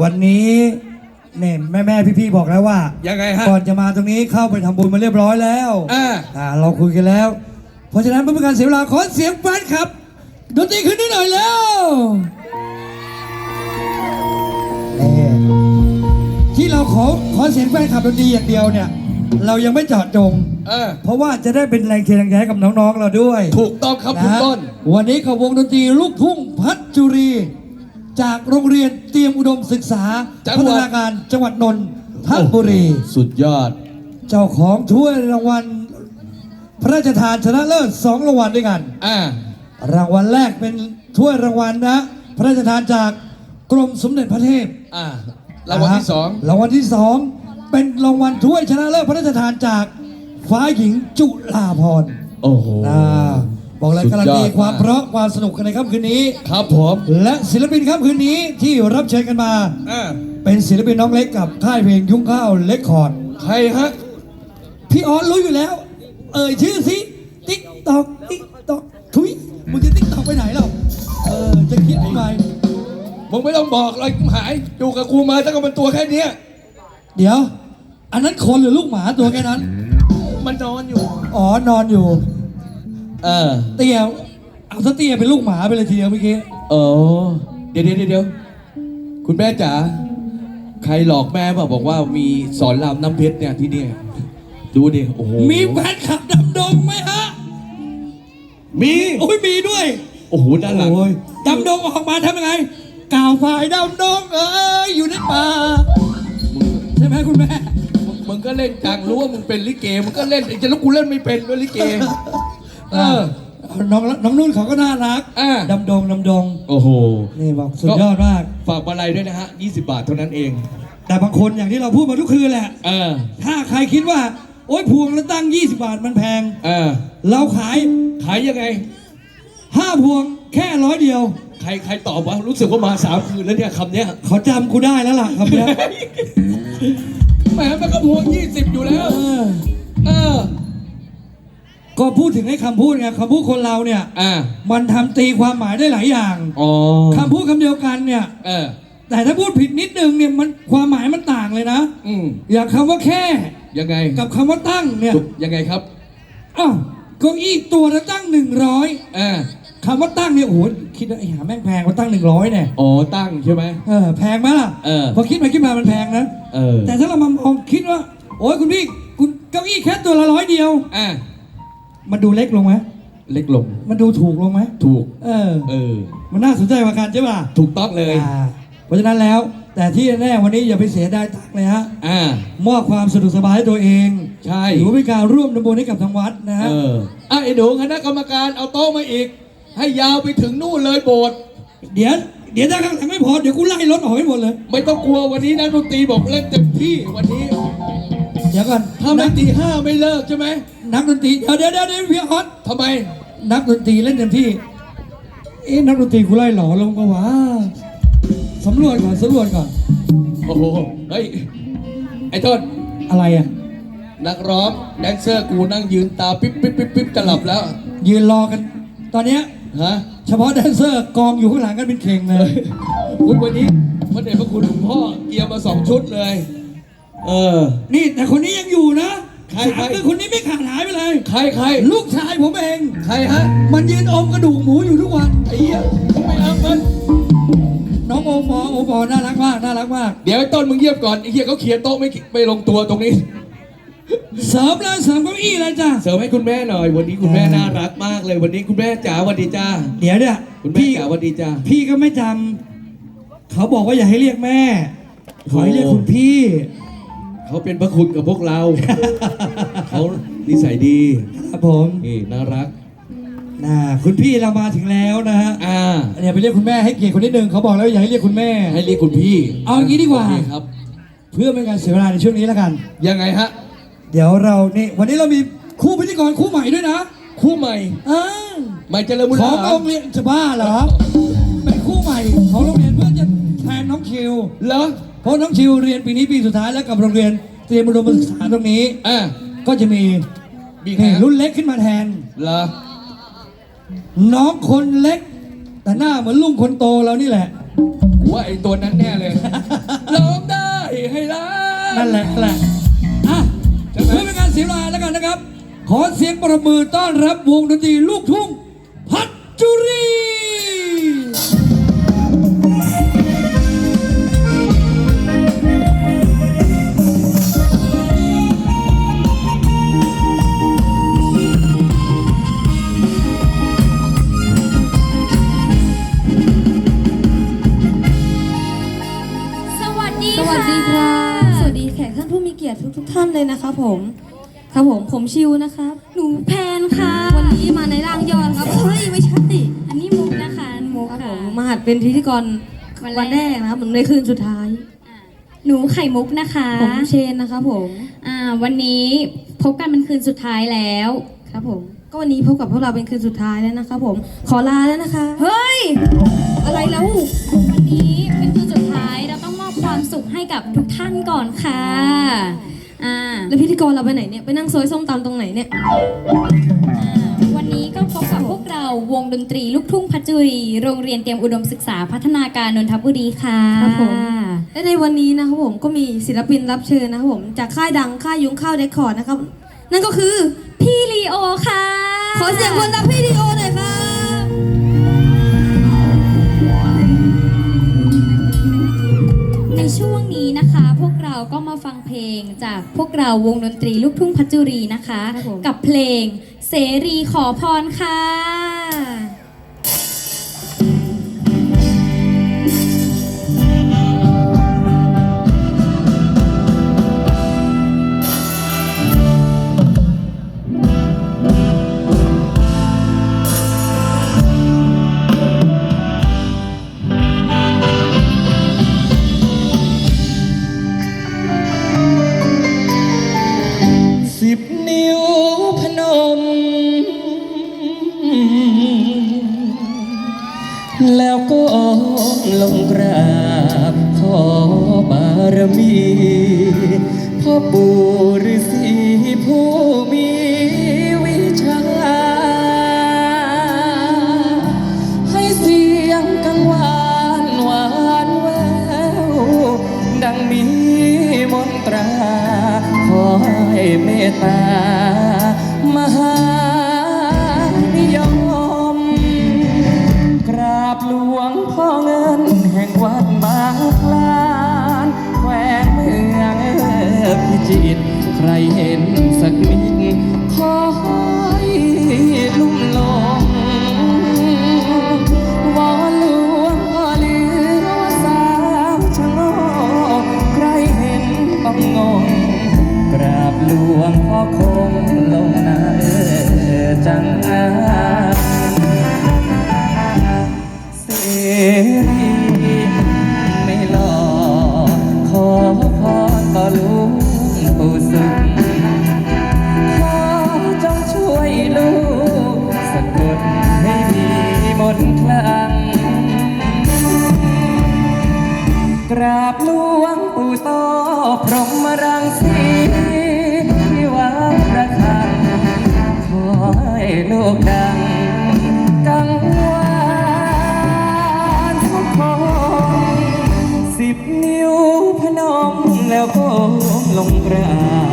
วันนี้เนี่ยแม่แม่พี่พี่ๆบอกแล้วว่า ยังไงฮะ ก่อนจะมาตรงนี้เข้าไปทำบุญมาเรียบร้อยแล้วอ่า อ่าเราคุยกันแล้ว เพราะฉะนั้นเพื่อเป็นการเสียเวลาขอเสียงแฟนครับดนตรีขึ้นนิดหน่อยแล้วนี่ที่เราขอขอเสียงแฟนคลับดนตรีอย่างเดียวเนี่ย เรายังไม่เจาะจง เออ เพราะว่าจะได้เป็นแรงเชียร์แรงใจให้กับน้องๆเราด้วยถูกต้องครับคุณนะต้นวันนี้กับวงดนตรีลูกทุ่งพัชจุรี จากโรงเรียนเตรียมอุดมศึกษาจังพัหวัฒด นาการจังหวัดนนทบุรี สุดยอด เจ้าของถ้วยรางวัลพระราชทานชนะเลิศสองรางวัลด้วยกัน อ่า รางวัลแรกเป็นถ้วยรางวัลนะพระราชทานจากกรมสมเด็จพระเทพอ่ารางวัลที่สองรางวัลที่สองเป็นรางวัลถ้วยชนะเลิศพระราชทานจากฟ้าหญิงจุฬาภรณ์โอ้โหอ่า บอกเลยสุดยอดการันตีความมากเพราะความสนุกกันในค่ำคืนนี้ ครับผมและศิลปินค่ำคืนนี้ที่รับเชิญกันมาอ่าเป็นศิลปินน้องเล็กกับค่ายเพลงยุ่งข้าวเล็กคอร์ดใครฮะพี่ออสรู้อยู่แล้ว เอ่ยชื่อสิติ๊กตอกติ๊กตอกทุยมึงจะติ๊กตอกไปไหนหรอเออจะคิดทำไมมึงไม่ต้องบอกเลยหายอยู่กับกูมาตั้งแต่มันตัวแค่เนี้ยเดี๋ยว อันนั้นคนหรือลูกหมาตัวแค่นั้น มันนอนอยู่ อ๋อนอนอยู่ เออ เตียเอาซะเตียเป็นลูกหมาไปเลยทีเดียวเมื่อกี้เออเดี๋ยวเดี๋ยวเดี๋ยวคุณแม่จ๋าใครหลอกแม่บอกบอกว่ามีสอนรามน้ำเพชรเนี่ยที่เนี่ยดูดิโอ้โหมีแฟนขับดำดงไหมฮะมีโอ้ยมีด้วย โอ้โหด้านหลังโอ้ยดำดงออกมาทำยังไงกล่าวฝ่ายดำดงเอ้ยอยู่ในป่าใช่ไหมคุณแม่มึงมึงก็เล่นจังรู้ว่ามึงเป็นลิเกมึงก็เล่นไอ้เจะแล้วกูเล่นไม่เป็นด้วยลิเก เออ น้องน้องนุ่นเขาก็น่ารักอ่า ดำดงดำดง โอ้โห นี่บอกสุดยอดมาก ฝากมาลัยด้วยนะฮะ 20 บาทเท่านั้นเอง แต่บางคนอย่างที่เราพูดมาทุกคืนแหละ เออ ถ้าใครคิดว่า โอ๊ยพวงแล้วตั้ง 20 บาทมันแพง เออ เราขาย ขายยังไง 5 พวงแค่ร้อยเดียว ใครใครตอบวะรู้สึกว่ามาสามคืนแล้วเนี่ยคำเนี้ยเขาจำกูได้แล้วล่ะครับเนี่ยแหมมันก็พวง20 อยู่แล้ว เออ เออ ก็พูดถึงให้คำพูดไงคำพูดคนเราเนี่ย อ่ามันทำตีความหมายได้หลายอย่างอ๋อคำพูดคำเดียวกันเนี่ย เออ แต่ถ้าพูดผิดนิดนึงเนี่ยมันความหมายมันต่างเลยนะ อืมอย่างคำว่าแค่ ยังไงกับคำว่าตั้งเนี่ยจุยังไงครับอ้าวเก้าอี้ตัวละตั้งหนึ่งร้อยอ่าคำว่าตั้งเนี่ยโอ้โหคิดว่าไอ้หาแม่งแพงว่าตั้งหนึ่งร้อยเนี่ยอ๋อตั้งใช่ไหม เออแพงไหมล่ะเออ พอคิดไปคิดมามันแพงนะ เออแต่ถ้าเรามามองคิดว่า โอ้ยคุณพี่คุณเก้าอี้แค่ตัวละร้อยเดียว อ่า มันดูเล็กลงไหมเล็กลง มันดูถูกลงไหมถูก เออ เออ มันน่าสนใจกว่ากันใช่ป่ะถูกต้องเลยอ่าเพราะฉะนั้นแล้ว แต่ที่แน่ๆวันนี้อย่าไปเสียดายตังค์เลยฮะ อ่า มอบความสะดวกสบายให้ตัวเองใช่ ถือว่าเป็นการร่วมทำบุญให้กับทางวัดนะฮะ เอออะไอ้หนูคณะกรรมการเอาโต๊ะมาอีก ให้ยาวไปถึงนู่นเลยโบสถ์เดี๋ยว เดี๋ยวถ้าข้างหลังไม่พอ เดี๋ยวกูไล่รถออกให้หมดเลย ไม่ต้องกลัววันนี้นักดนตรีบอกเล่นเต็มที่วันนี้เดี๋ยวก่อนถ้าไม่นักตีห้าไม่เลิกใช่ไหม นักดนตรีเดี๋ยวเดี๋ยวเดี๋ยวเดี๋ยวพี่ออสทำไม นักดนตรีเล่นเต็มที่ เอ๊ะนักดนตรีกูไล่หล่อลงก็วะสำรวจก่อนสำรวจก่อน โอ้โห เฮ้ย ไอ้ต้น อะไรอะ นักร้องแดนเซอร์กูนั่งยืนตาปิ๊บปิ๊บปิ๊บปิ๊บจะหลับแล้ว ยืนรอกัน ตอนเนี้ยฮะ เฉพาะแดนเซอร์กองอยู่ข้างหลังกันเป็นเข่งเลยอุ๊ยวันนี้พระเดชพระคุณหลวงพ่อเกียร์มาสองชุดเลย เออ นี่แต่คนนี้ยังอยู่นะ ใคร สามใครคือคนนี้ไม่ขาดหายไปเลย ใครใครลูกชายผมเอง ใครฮะมันยืนอมกระดูกหมูอยู่ทุกวันไอ้เหี้ยไม่เอามัน น้องโอปอโอปอน่ารักมากน่ารักมาก เดี๋ยวไอ้ต้นมึงเยียบก่อนไอ้เหี้ยเขาเคลียร์โต๊ะไม่ไม่ลงตัวตรงนี้ เสริมเลยเสริมเก้าอี้เลยจ้ะ เสริมให้คุณแม่หน่อย วันนี้คุณแม่น่ารักมากเลย วันนี้คุณแม่จ๋าสวัสดีจ้าเดี๋ยวเนี่ยคุณแม่พี่จ๋าสวัสดีจ้า พี่ก็ไม่จำเขาบอกว่าอย่าให้เรียกแม่ขอให้เรียกคุณพี่ เขาเป็นพระคุณกับพวกเรา เขานิสัยดีครับผมนี่น่ารักนะคุณพี่เรามาถึงแล้วนะฮะอ่าเดี๋ยวไปเรียกคุณแม่ให้เกียรติคนนิดนึงเขาบอกแล้วอย่าให้เรียกคุณแม่ให้เรียกคุณพี่เอาอย่างนี้ดีกว่าโอเคครับ เพื่อไม่ให้การเสียเวลาในช่วงนี้แล้วกัน ยังไงฮะ เดี๋ยวเรานี่วันนี้เรามีคู่พิธีกรคู่ใหม่ด้วยนะคู่ใหม่อ่าใหม่เจริญบุญของหลาโรงเรียนจะบ้าเหรอเป็นคู่ใหม่ของโรงเรียนเพื่อจะแทนน้องคิวเหรอ เพราะน้องชิวเรียนปีนี้ปีสุดท้ายแล้วกับโรงเรียนเตรียมอุดมศึกษาตรงนี้ อ่าก็จะมีมีใครนี่ฮะรุ่นเล็กขึ้นมาแทน เหรอ น้องคนเล็ก แต่หน้าเหมือนลุงคนโตเรานี่แหละ ว่าไอ้ตัวนั้นแน่เลยนแหละนั่นแหละอะเพื่อเป็นการเสียเวลาแล้วกันนะครับ ขอเสียงประมือต้อนรับวงดนตรีลูกทุ่งพัชจุรี ยรติทุกๆท่านเลยนะคะผม ครับผมผมชิวนะครับ หนูแพนค่ะ วันนี้มาในร่างยอดครับเฮ้ยไม่ใช่อันนี้มุกนะคะมุกครับผค่ะมมาหัดเป็นพิธีกรวันแรกวันแรกนะครับเหมือนในคืนสุดท้ายอ่าหนูไข่มุกนะคะผมเชนนะครับผม อ่าวันนี้พบกันเป็นคืนสุดท้ายแล้ว ครับผม ก็วันนี้พบกับพวกเราเป็นคืนสุดท้ายแล้วนะครับผม ขอลาแล้วนะคะ เฮ้ย อะไรแล้ว วันนี้ สุขให้กับทุกท่านก่อนค่ะอ่าแล้วพิธีกรเราไปไหนเนี่ย ไปนั่งซอยส้มตำตรงไหนเนี่ยอ่าวันนี้ก็พบกับพวกเราวงดนตรีลูกทุ่งพัชจุรีโรงเรียนเตรียมอุดมศึกษาพัฒนาการนนทบุรีค่ะ ครับผม และในวันนี้นะครับผมก็มีศิลปินรับเชิญนะครับผมจากค่ายดังค่ายยุ้งข้าวเดคคอร์ดนะครับ นั่นก็คือพี่ลีโอค่ะ ขอเสียงคนรักพี่ดีโอหน่อยครั งเพลงจากพวกเราวงดนตรีลูกทุ่งพัชจุรีนะคะ ครับผม กับเพลงเสรีขอพรค่ะ ลงกราบขอบารมีพ่อปู่ฤาษีผู้มีวิชา ให้เสียงกังวานหวานแววดังมีมนตราขอให้เมตตา เห็นสักนิด ราบหลวงปู่โตพรหมรังสีที่วัดระคังขอให้ลูกดังกังวานทุกคนสิบนิ้วพนมแล้วก็ลงกราบ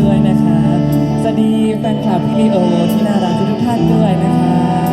ด้วยนะครับสวัสดีแฟนคลับพี่ลีโอที่น่ารักทุกๆท่านด้วยนะครับ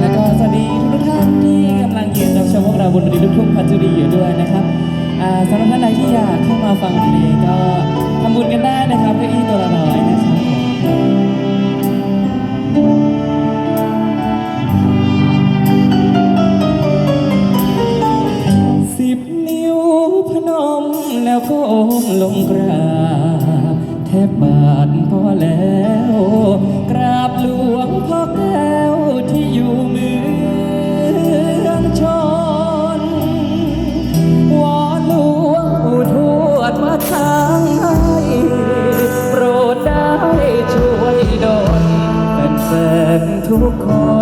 แล้วก็สวัสดีทุกท่านที่กำลังยืนรับชมพวกเราบนดนตรีลูกทุ่งพัชรีอยู่ด้วยนะครับสำหรับท่านใดที่อยากเข้ามาฟังเพลง กบาทพอแล้ว กราบหลวงพ่อแก้วที่อยู่เมืองชน วอนหลวงปู่ทวดมาทางให้โปรดได้ช่วยดลแฟนทุกคน